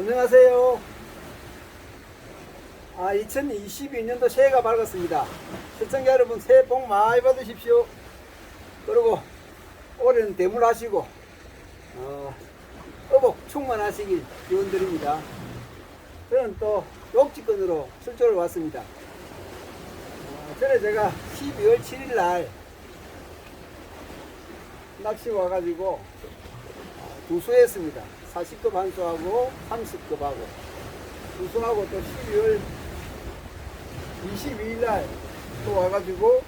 안녕하세요. 아, 2022년도 새해가 밝았습니다. 시청자 여러분 새해 복 많이 받으십시오. 그리고 올해는 대물하시고 어, 어복 충만하시길 기원드립니다. 저는 또 욕지권으로 출조를 왔습니다. 어, 전에 제가 12월 7일 날 낚시 와가지고 두 수했습니다. 40급 한 수하고 30급하고 두 수하고 또 12월 22일 날 또 와가지고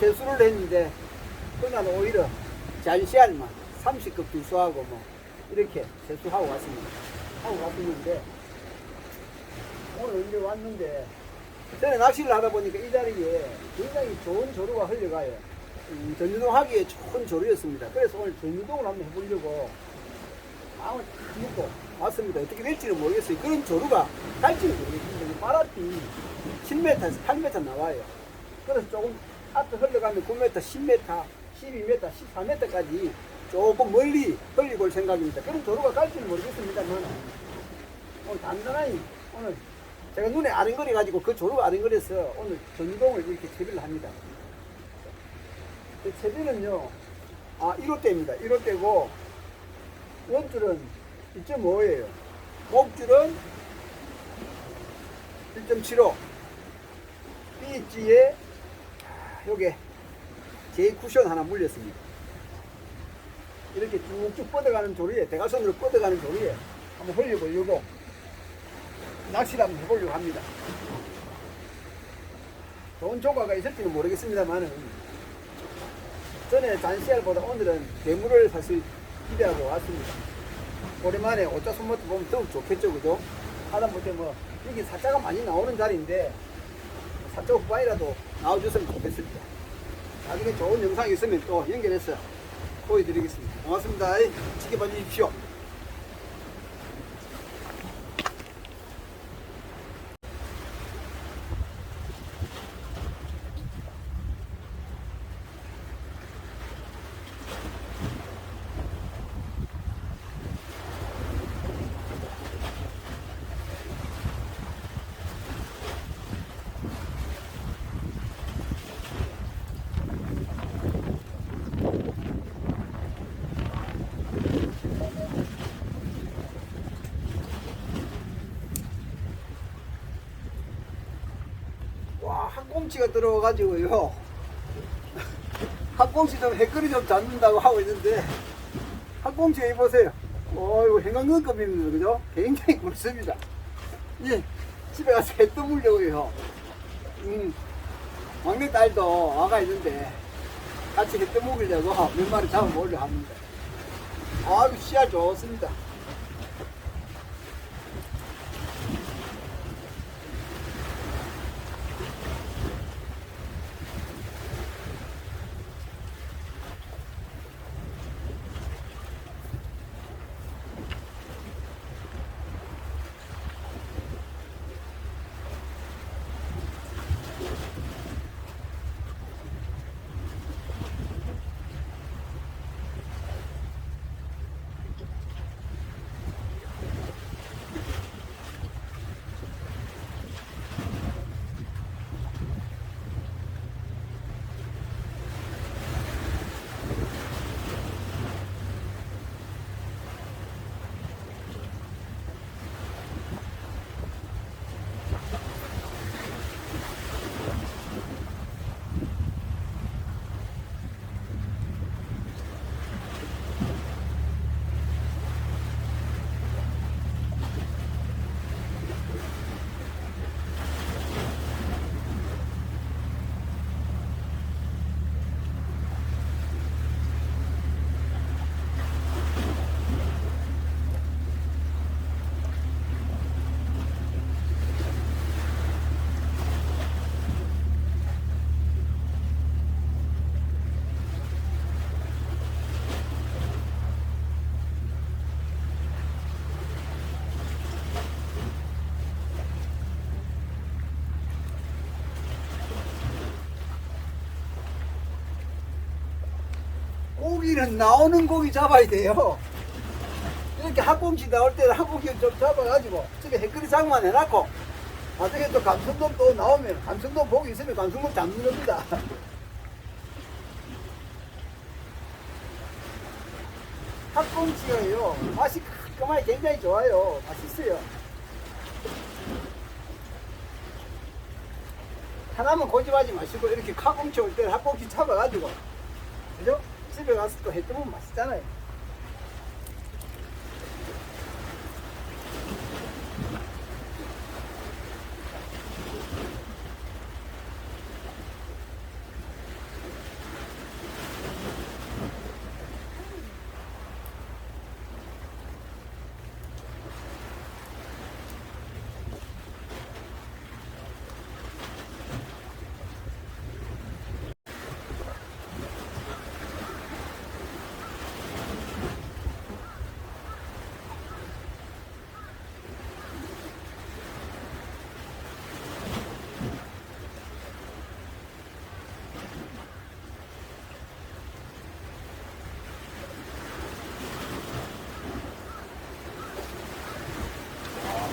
세수를 했는데 그날 오히려 잔시알만 30급 두 수하고 뭐 이렇게 세수하고 왔습니다. 하고 왔었는데 오늘 이제 왔는데 전에 낚시를 하다 보니까 이 자리에 굉장히 좋은 조류가 흘러가요. 음, 전유동 하기에 좋은 조류였습니다. 그래서 오늘 전유동을 한번 해보려고 마음을 탁 먹고 왔습니다. 어떻게 될지는 모르겠어요. 그런 조류가 갈지는 모르겠습니다. 바람이 7m에서 8m 나와요. 그래서 조금 앞에 흘러가면 9m, 10m, 12m, 14m까지 조금 멀리 흘리고 올 생각입니다. 그런 조류가 갈지는 모르겠습니다만 오늘 단단하니 오늘 제가 눈에 아른거려 가지고 그 조류가 아른거려서 오늘 전동을 이렇게 채비를 합니다. 그 채비는요, 아 1호 대입니다. 1호 대고 원줄은 2.5예요. 목줄은 1.75. 삐지에 요게 제 쿠션 하나 물렸습니다. 이렇게 쭉쭉 뻗어가는 조리에 대가선으로 뻗어가는 조리에 한번 흘려보려고 낚시를 한번 해보려고 합니다. 좋은 조과가 있을지는 모르겠습니다만은 전에 잔시알보다 오늘은 대물을 사실 기대하고 왔습니다. 오랜만에 오자 손모트 보면 더욱 좋겠죠, 그죠? 하다못해 뭐, 여기 사자가 많이 나오는 자리인데, 사자 후바이라도 나와줬으면 좋겠습니다. 나중에 좋은 영상이 있으면 또 연결해서 보여드리겠습니다. 고맙습니다. 지켜봐 주십시오. 와, 학 꽁치가 들어와가지고요. 학꽁치 좀 헷갈이 좀 잡는다고 하고 있는데, 학꽁치 이 보세요. 어이구, 행강근급입니다. 그죠? 굉장히 굵습니다. 예, 집에 가서 해 떠물려고요. 음, 막내 딸도 와가 있는데, 같이 해 떠먹으려고 몇 마리 잡아먹으려 합니다. 아유, 씨알 좋습니다. 고기는 나오는 고기 잡아야 돼요. 이렇게 학꽁치 나올 때는 학꽁치 좀 잡아가지고 집에 햇그리 장만 해놨고 나중에 또 감성돔 또 나오면 감성돔 보기 있으면 감성돔 잡는 겁니다. 학꽁치가요 맛이 깔끔하게 굉장히 좋아요. 맛있어요. 하나만 고집하지 마시고 이렇게 학꽁치 올 때는 학꽁치 잡아가지고 그죠? 집에 가서 또 해뜨면 맛있잖아요.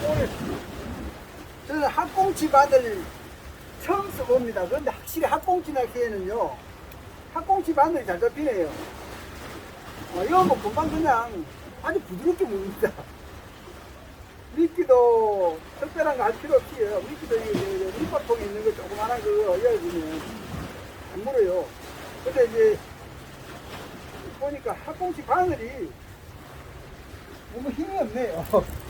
오늘 저는 학꽁치 바늘 처음 써봅니다. 그런데 확실히 학꽁치 낚시에는요, 학꽁치 바늘이 잘 잡히네요. 어, 이거 뭐 금방 그냥 아주 부드럽게 먹습니다. 미끼도 특별한 거 할 필요 없이요. 미끼도 이 밑밥통에 있는 거 조그만한 거 이어주면 안 물어요. 근데 이제 보니까 학꽁치 바늘이 너무 힘이 없네요.